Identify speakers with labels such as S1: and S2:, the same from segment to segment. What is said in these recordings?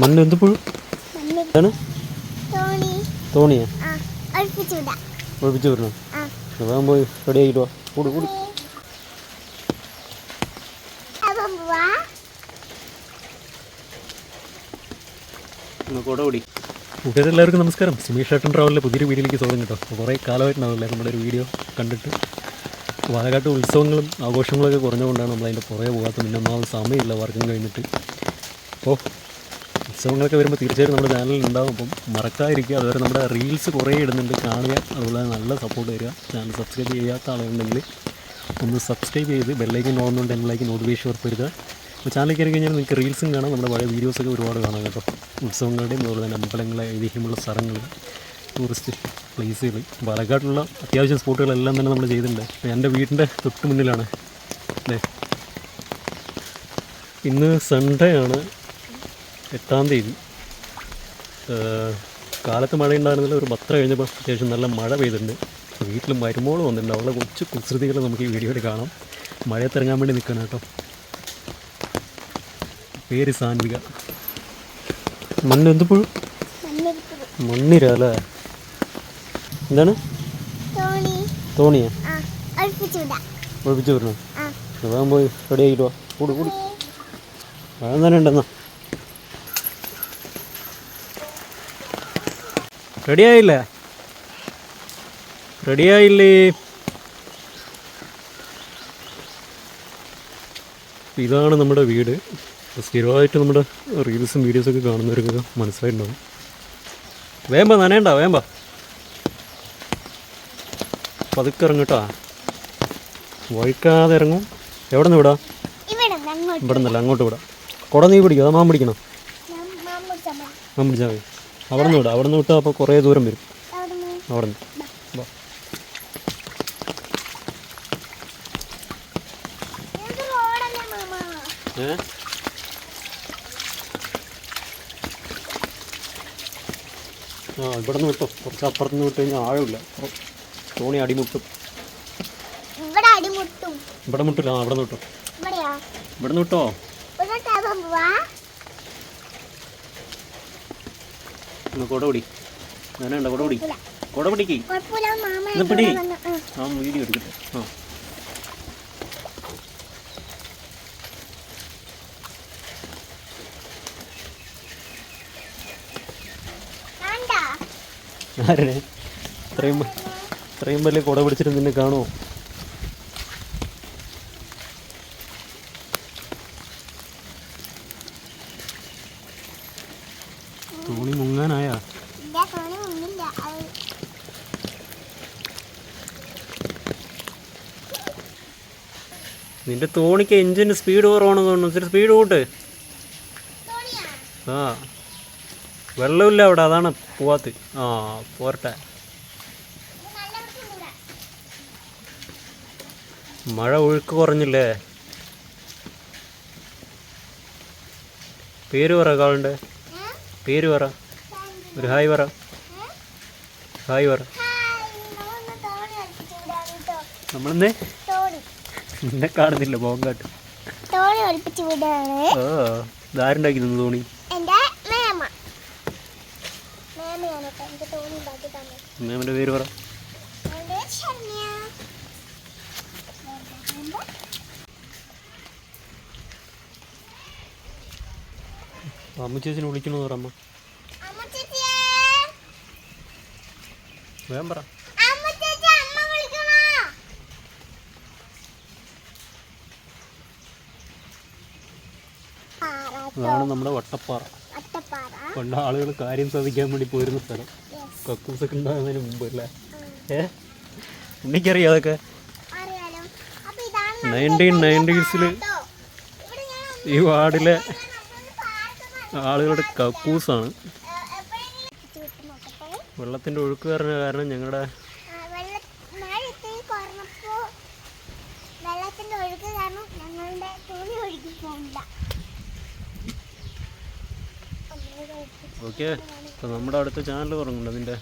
S1: മണ്ണ്. എന്ത് പുഴു എന്താണ് തോണിയാ ഒഴിപ്പിച്ച് വരണം
S2: ആ.
S1: വേഗം പോയി റെഡി ആയിട്ട് വാ. കൂടി കൂടി. കൂട്ടുകാരെല്ലാവർക്കും നമസ്കാരം. സുമേഷ് ഏട്ടൻ ട്രാവലിലെ പുതിയൊരു വീഡിയോയിലേക്ക് സ്വാഗതം കേട്ടോ. അപ്പോൾ കുറേ കാലമായിട്ടുണ്ടാവില്ലേ നമ്മളൊരു ഒരു വീഡിയോ കണ്ടിട്ട്. പാലക്കാട്ട് ഉത്സവങ്ങളും ആഘോഷങ്ങളൊക്കെ കുറഞ്ഞുകൊണ്ടാണ് നമ്മളതിന്റെ പുറകെ പോകാത്ത പിന്നെ ഒന്നാമത് സമയമില്ല വർക്കും കഴിഞ്ഞിട്ട്. അപ്പോൾ ഉത്സവങ്ങളൊക്കെ വരുമ്പോൾ തീർച്ചയായിട്ടും നമ്മുടെ ചാനലിൽ ഉണ്ടാവും. അപ്പം മറക്കാതിരിക്കുക. അതുവരെ നമ്മുടെ റീൽസ് കുറേ ഇടുന്നുണ്ട്. കാണുക. അതുപോലെ നല്ല സപ്പോർട്ട് തരിക. ചാനൽ സബ്സ്ക്രൈബ് ചെയ്യാത്ത ആളുകളുണ്ടെങ്കിൽ ഒന്ന് സബ്സ്ക്രൈബ് ചെയ്ത് ബെല്ലൈക്കൻ ഓണുകൊണ്ട് എന്നിലേക്ക് നോട്ടിഫിക്കേഷൻ ഉറപ്പ് വരുക അപ്പോൾ ചാനലിൽ കയറി കഴിഞ്ഞാൽ നിങ്ങൾക്ക് റീൽസും കാണാം. നമ്മുടെ പഴയ വീഡിയോസൊക്കെ ഒരുപാട് കാണാം കേട്ടോ. ഉത്സവങ്ങളുടെയും അതുപോലെ തന്നെ അമ്പലങ്ങളെ ഐതിഹ്യമുള്ള സ്ഥലങ്ങൾ ടൂറിസ്റ്റ് പ്ലേസുകൾ പാലക്കാട്ടിലുള്ള അത്യാവശ്യം സ്പോട്ടുകളെല്ലാം തന്നെ നമ്മൾ ചെയ്തിട്ടുണ്ട്. അപ്പോൾ എന്റെ വീടിന്റെ തൊട്ട് മുന്നിലാണ്. അല്ലേ ഇന്ന് സൺഡേ ആണ്. എട്ടാം തീയതി. കാലത്ത് മഴ ഉണ്ടായിരുന്നില്ല ഒരു പത്ര കഴിഞ്ഞപ്പോൾ അത്യാവശ്യം നല്ല മഴ പെയ്തിട്ടുണ്ട്. വീട്ടിൽ മരുമോൾ വന്നിട്ടുണ്ട്. അവളെ കൊച്ചു കുസൃതികൾ നമുക്ക് ഈ വീഡിയോയിൽ കാണാം. മഴയത്തിറങ്ങാൻ വേണ്ടി നിൽക്കണം കേട്ടോ. പേര് സാൻവിക. മണ്ണ് എന്ത് പുഴു മണ്ണിര അല്ലേ? എന്താണ്?
S2: തോണി.
S1: തോണിയാ? ഒഴിപ്പിച്ചു വരണം പോയി റെഡി ആയിട്ടോ? കൂടു കൂടി വേഗം തന്നെ ഉണ്ടെന്നാ. റെഡിയായില്ലേ? റെഡിയായില്ലേ? ഇതാണ് നമ്മുടെ വീട്. സ്ഥിരമായിട്ട് നമ്മുടെ റീൽസും വീഡിയോസൊക്കെ കാണുന്നവർക്കൊക്കെ മനസ്സിലായിട്ടുണ്ടാവും. വേമ്പ നനയണ്ട വേമ്പ. പതുക്കെ ഇറങ്ങട്ടാ വഴിക്കാതെ ഇറങ്ങും. എവിടെ നിന്ന് വിടാം
S2: ഇവിടെ
S1: നിന്നല്ല അങ്ങോട്ട് വിടാം. കുട നീ പിടിക്കും അതാ മാൻ പിടിക്കണം? മാൻ പിടിച്ചാൽ മതി. അവിടെ നിന്ന് വിടാം അവിടെ നിന്ന് വിട്ടാൽ അപ്പോൾ കുറേ ദൂരം വരും.
S2: അവിടെ നിന്ന്
S1: ഏ? ആ ഇവിടെ നിന്ന് വിട്ടോ. കുറച്ച് അപ്പുറത്ത് നിന്ന് വിട്ട് കഴിഞ്ഞാൽ ആഴമില്ല. തോണി അടിമുട്ടും.
S2: ഇവിടെ
S1: മുട്ടില്ല. ആ ഇവിടെ നിന്ന് വിട്ടോ? ഇവിടെ നിന്ന് വിട്ടോ
S2: ഇവിടെ ടേബം വാ
S1: ഒന്ന് കുട പിടി. ഞാനുണ്ട കുട പിടി. കുട പിടിക്ക്. ഇത് പിടി.
S2: ആ.
S1: വീഡിയോ എടുക്കട്ടെ. ആ. ആരുടെ? ഇത്രയും ഇത്രയും വലിയ കുട പിടിച്ചിട്ട് നിന്നെ കാണുമോ തോണി മുങ്ങാനായാ
S2: ഇല്ല തോണി ഒന്നില്ല അത്
S1: നിന്റെ തോണിക്ക് എഞ്ചിന് സ്പീഡ് കുറവാണെന്ന് തോന്നുന്നു. ഇച്ചിരി സ്പീഡ് കൂട്ട്. ആ. വെള്ളമില്ല അവിടെ അതാണ് പോവാത്ത്. ആ പോരട്ടെ. മഴ ഒഴുക്ക് കുറഞ്ഞില്ലേ? പേര് പറ കാളുണ്ട്? പേര് പറ. ഒരു ഹായ് പറ. ഹായ് പറ.
S2: ഹായ്, നമ്മളൊന്ന് തോണി ഒളിപ്പിച്ചുവിടാം കേട്ടോ.
S1: നമ്മളെന്നേ
S2: തോണി
S1: നിന്നെ കാണുന്നില്ല പോങ്കാട്ട്
S2: തോണി ഒളിപ്പിച്ചു വിടാണ്.
S1: ഓ ഇതാരുണ്ടാക്കി തന്നു തോണി?
S2: എന്റെ മേമ. മേമയാണ് കേട്ടോ എനിക്ക് തോണി ഉണ്ടാക്കി തന്നത്.
S1: മേമന്റെ പേര് പറ.
S2: എന്റെ ശരണ്യ.
S1: അമ്മ ചേച്ചിനെ വിളിക്കണമെന്ന് പറ അമ്മ.
S2: അമ്മ
S1: വേഗം പറ
S2: അമ്മ ചേച്ചി അമ്മ വിളിക്കണോ പാറ
S1: അതാണ് നമ്മുടെ വട്ടപ്പാറ. പണ്ട് ആളുകൾ കാര്യം സാധിക്കാൻ വേണ്ടി പോയിരുന്ന സ്ഥലം.
S2: കക്കൂസ്
S1: കക്കൂസൊക്കെ ഉണ്ടാകുന്നതിന് മുമ്പ് അല്ലേ? ഏ? എനിക്കറിയാം അതൊക്കെ?
S2: നയന്റീൻ നയന്റീസിൽ
S1: ഈ വാർഡിലെ ആളുകളുടെ കക്കൂസാണ്.
S2: വെള്ളത്തിന്റെ ഒഴുക്ക് കാരണം ഞങ്ങളുടെ
S1: ഓക്കെ. അപ്പോൾ നമ്മുടെ അടുത്ത ചാനൽ തുടങ്ങുന്നുണ്ട്
S2: നിന്റെ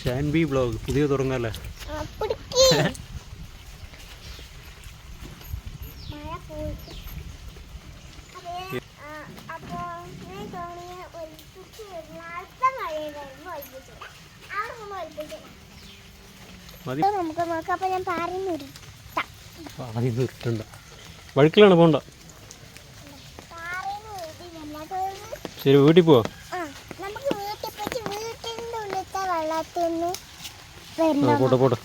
S2: ഷാൻ
S1: ബി ബ്ലോഗ്. പുതിയ തുടങ്ങല്ലേ?
S2: നമുക്ക് നോക്കാം ഞാൻ
S1: വഴുക്കിലാണ് പോണ്ട. ശരി വീട്ടിൽ പോവാ?
S2: ആ നമുക്ക് വീട്ടിൽ പോയിട്ട് വീട്ടിന്റെ ഉള്ളിലത്തെ വെള്ളത്തിൽ നിന്ന്
S1: ആ
S2: വരണം
S1: പോട്ടെ. പോട്ടെ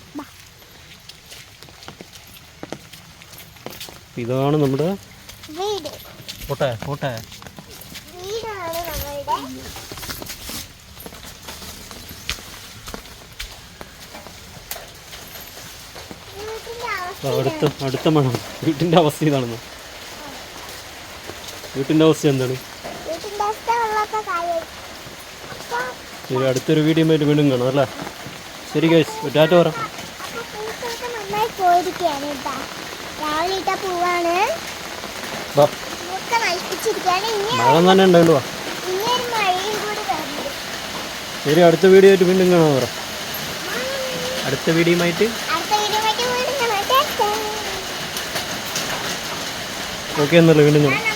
S1: ഇതാണ് നമ്മുടെ
S2: വീട്.
S1: പോട്ടെ പോട്ടെ.
S2: വീടാണ് നമ്മളുടെ.
S1: അടുത്ത അടുത്ത മണം. വീട്ടിന്റെ അവസ്ഥ ഇതാണെന്ന്. വീട്ടിന്റെ അവസ്ഥ എന്താണ്
S2: വീട്ടിന്റെ അവസ്ഥ വെള്ളത്തെ കാര്യം
S1: ശരി അടുത്തൊരു വീഡിയോ ആയിട്ട് വീണ്ടും കാണാം അല്ലേ? ശരി ഗൈസ് ഒറ്റാറ്റ പറ.
S2: ഇനി
S1: മഴ തന്നെ ഉണ്ടായിട്ട് വാ.
S2: ഇനി
S1: ശരി അടുത്ത വീഡിയോ ആയിട്ട് വീണ്ടും കാണാൻ പറ. അടുത്ത വീഡിയോയുമായിട്ട് ഓക്കെ എന്നല്ലേ വീണ്ടും കാണാം.